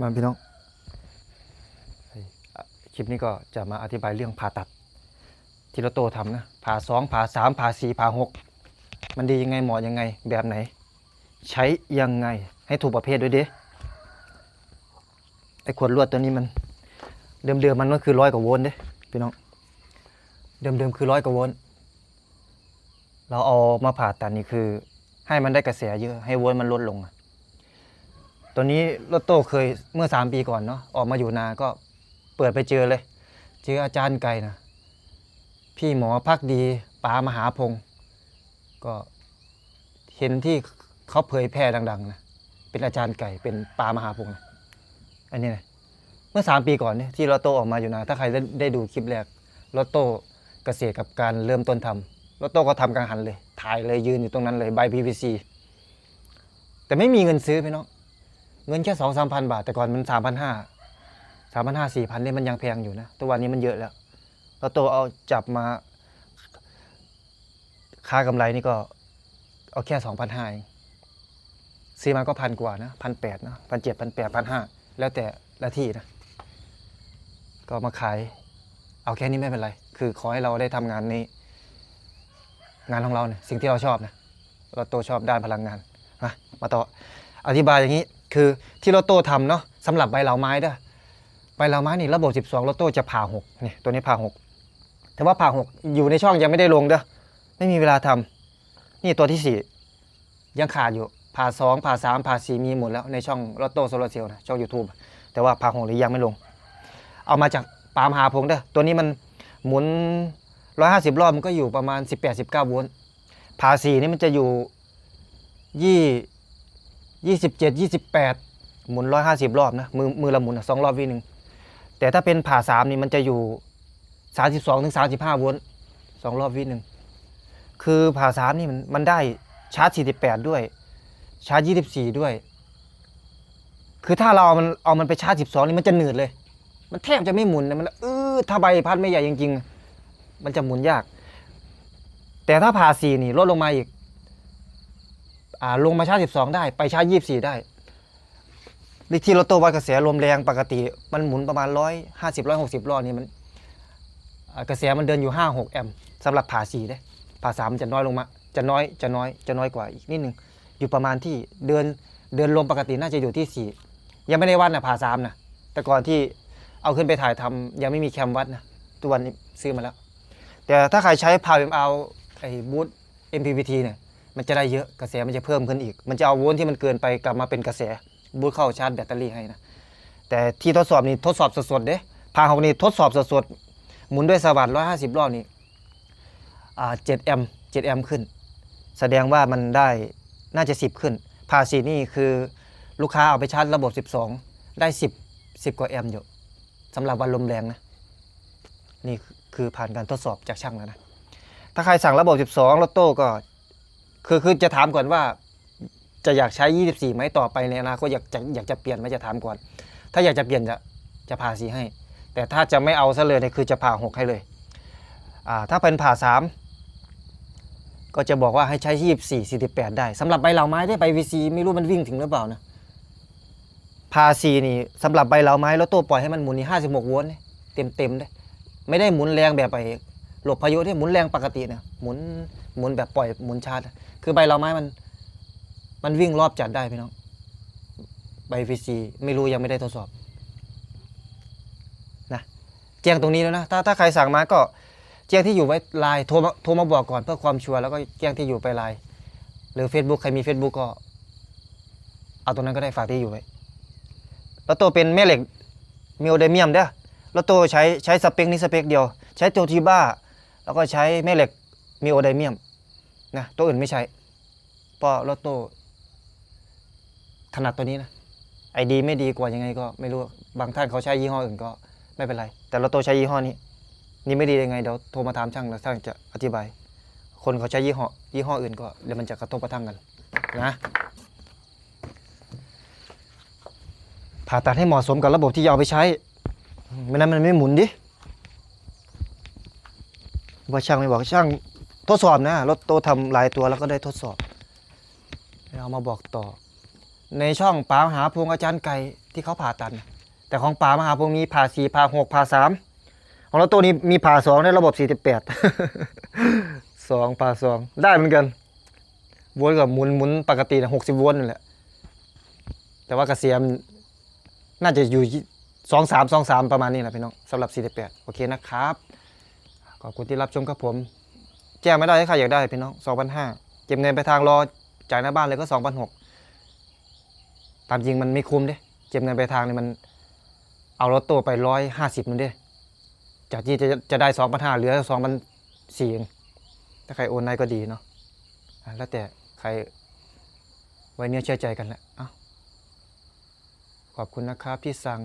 มาพี่น้องคลิปนี้ก็จะมาอธิบายเรื่องผ่าตัด ที่เราโตทำนะผ่าสองผ่าสามผ่าสี่ผ่าหกมันดียังไงเหมาะยังไงแบบไหน ใช้ยังไงให้ถูกประเภทด้วยเด้ไอ้ขวดลวดตัวนี้มัน เดิมๆมันก็คือร้อยกว่าโวลต์เด้พี่น้องเดิมๆคือร้อยกว่าโวลต์เราเอามาผ่าตัดนี่คือ ให้มันได้กระแสเยอะให้โวลต์มันลดลงอะ ตัวนี้รถโต้เคยเมื่อสามปีก่อนเนาะออกมาอยู่นาก็เปิดไปเจอเลย เจออาจารย์ไก่นะพี่หมอพักดีปามหาพงศ์ก็เห็นที่เขาเผยแพร่ดังๆนะเป็นอาจารย์ไก่เป็นปามหาพงศ์นะอันนี้นะเมื่อสามปีก่อนเนี่ยที่รถโต้ออกมาอยู่นาถ้าใครได้ไดดูคลิปแรกรถโต้เกษตรกับการเริ่มต้นทำรถโต้ก็ทำกลางหันเลย ถ่ายเลยยืนอยู่ตรงนั้นเลยใบ PVC แต่ไม่มีเงินซื้อพี่น้อง เงินแค่สองสามพันบาท แต่ก่อนมันสามพันห้าสามพันห้าสี่พันเนี่ยมันยังแพงอยู่นะตัววันนี้มันเยอะแล้วแล้วตัวเอาจับมา ค่ากำไรนี่ก็ เอาแค่สองพันห้าซื้อมาก็พันกว่านะพันแปดนะพันเจ็ดพันแปดพันห้าแล้วแต่ละที่นะ ก็มาขาย เอาแค่นี้ไม่เป็นไร คือขอให้เราได้ทำงานนี้ งานของเราเนี่ยสิ่งที่เราชอบนะเราโตชอบด้านพลังงานมามาต่ออธิบายอย่างนี้ คือที่รถโต้ทำเนาะสำหรับใบเหลาไม้เด้อใบเหลาไม้นี่ระบบ12รถโต้จะผ่าหกนี่ตัวนี้ผ่าหกแต่ว่าผ่าหกอยู่ในช่องยังไม่ได้ลงเด้อไม่มีเวลาทำนี่ตัวที่สี่ยังขาดอยู่ผ่าสองผ่าสามผ่าสี่มีหมดแล้วในช่องรถโต้โซลาเซลล์นะช่อง YouTube แต่ว่าผ่าหกหรือยังไม่ลง เอามาจากปามหาพงเด้อตัวนี้มันหมุน 150 รอบมันก็อยู่ประมาณ 18-19โวลต์ผ่าสี่นี่มันจะอยู่ยี่ ยี่สิบเจ็ดยี่สิบแปดหมุนร้อยห้าสิบรอบนะมือมือละหมุนสองรอบวิหนึ่งแต่ถ้าเป็นผ่าสามนี่มันจะอยู่สามสิบสองถึงสามสิบห้าโวลต์สองรอบวิหนึ่งคือผ่าสามนี่มันมันได้ชาร์จสี่สิบแปดด้วย ชาร์จยี่สิบสี่ด้วย คือถ้าเราเอามันเอามันไปชาร์จสิบสองนี่มันจะหนืดเลย มันแทบจะไม่หมุนนะมันเออถ้าใบพัดไม่ใหญ่จริง ๆ มันจะหมุนยาก แต่ถ้าผ่าสี่นี่ลดลงมาอีก ลงมาชาร์จ12 ได้ ไปชาร์จ24 ได้ลิที่รถโตวัดกระแสลมแรงปกติ มันหมุนประมาณ 150 160รอบนี่มันกระแสมันเดินอยู่ 5 6 แอมป์สำหรับผ่า4ได้ผ่า3มันจะน้อยลงมา จะน้อยจะน้อยจะน้อยกว่าอีกนิดนึง อยู่ประมาณที่เดินเดินลมปกติน่าจะอยู่ที่ 4 ยังไม่ได้วัดนะผ่า3นะแต่ก่อนที่เอาขึ้นไปถ่ายทำยังไม่มีแคมวัดนะตัวนี้ซื้อมาแล้ว แต่ถ้าใครใช้พาวเอ็มเอาไอ้บูท MPVT เนี่ย มันจะได้เยอะกระแสมันจะเพิ่มขึ้นอีก มันจะเอาโวลต์ที่มันเกินไปกลับมาเป็นกระแสบูทเข้าชาร์จแบตเตอรี่ให้นะแต่ที่ทดสอบนี่ทดสอบสดๆเด้พาของนี่ทดสอบสดๆหมุนด้วยสวัสดร้อยห้าสิบรอบนี่อ่าเจ็ดแอมเจ็ดแอมขึ้น แสดงว่ามันได้น่าจะสิบขึ้น พาสีนี่คือลูกค้าเอาไปชาร์จระบบ 12 ได้10 10กว่าแอมอยู่สำหรับวันลมแรงนะ นี่คือผ่านการทดสอบจากช่างแล้วนะ ถ้าใครสั่งระบบ 12รถโต้ก็ คือคือจะถามก่อนว่า จะอยากใช้ 24 ไหมต่อไปในอนาคตอยากจะอยากจะเปลี่ยนไหมจะถามก่อน ถ้าอยากจะเปลี่ยนจะจะผ่าสีให้ แต่ถ้าจะไม่เอาซะเลยเนี่ยคือจะผ่าหกให้เลยอ่าถ้าเป็นผ่าสามก็จะบอกว่าให้ใช้ 24 48 ได้สำหรับใบเหลาไม้ได้ใบ VC ไม่รู้มันวิ่งถึงหรือเปล่านะผ่าสีนี่สำหรับใบเหลาไม้รถโต้ปล่อยให้มันหมุนนี่56โวลต์เนี่ยเต็มเต็มเลยไม่ได้หมุนแรงแบบไปหลบพายุที่หมุนแรงปกตินะหมุน หมุนแบบปล่อยหมุนชาร์จคือใบเหลาไม้มัน มันวิ่งรอบจัดได้พี่น้อง ใบฟีซีไม่รู้ยังไม่ได้ทดสอบนะแจ้งตรงนี้แล้วนะ ถ้าถ้าใครสั่งมาก็แจ้งที่อยู่ไว้ไลน์โทรมาโทรมาบอกก่อนเพื่อความชัวร์แล้วก็แจ้งที่อยู่ไปไลน์หรือ Facebook ใครมี Facebook ก็ เอาตรงนั้นก็ได้ฝากที่อยู่ไว้แล้วตัวเป็นแม่เหล็กมิโอเดเมียมเด้อแล้วตัวใช้ใช้สเปคนี้สเปคเดียว ใช้โตจิบ้าแล้วก็ใช้แม่เหล็กมิโอเดเมียม นะตัวอื่นไม่ใช้เพราะรถโต้ถนัดตัวนี้นะไอดีไม่ดีกว่ายังไงก็ไม่รู้บางท่านเขาใช้ยี่ห้ออื่นก็ไม่เป็นไร แต่รถโต้ใช้ยี่ห้อนี้ นี่ไม่ดียังไงเดี๋ยวโทรมาถามช่างแล้วช่างจะอธิบาย คนเขาใช้ยี่ห้อยี่ห้ออื่นก็เดี๋ยวมันจะกระทบกระทั่งกันนะผ่าตัดให้เหมาะสมกับระบบที่จะเอาไปใช้ไม่นั้นมันไม่หมุนดิว่าช่างไม่บอกช่าง ทดสอบนะรถโตทำหลายตัวแล้วก็ได้ทดสอบ เรามาบอกต่อ ในช่องป๋าหาพวงอาจารย์ไก่ที่เขาผ่าตัดนแต่ของป๋ามหาพวกมีผ่าสี่ผ่าหกผ่าสามของเราตัวนี้มีผ่าสองในระบบสี่สิบแปดสองผ่าสองได้เหมือนกันวนกับหมุนหมุนปกตินะหกสิบวนนั่นแหละแต่ว่ากระเสียมน่าจะอยู่สองสามสองสามประมาณนี้แหละพี่น้องสำหรับสี่สิบแปดโอเคนะครับ ขอบคุณที่รับชมครับผม แจ้งไม่ได้ถ้ใครอยากได้พี่น้องสองพันห้าเก็บเงินไปทางรอจ่ายหน้าบ้านเลยก็สองพันหกตามจริงมันไม่คุ้มเด้เก็บเงินไปทางนี่มัน เอารถตัวไปร้อยห้าสิบนั่นเด้จากที่จะจะได้สองพันห้าเหลือสองพันสี่เองถ้าใครโอนได้ก็ดีเนาะแล้วแต่ใครไว้เนื้อเชื่อใจกันแหละเอ้าขอบคุณนะครับที่สั่ง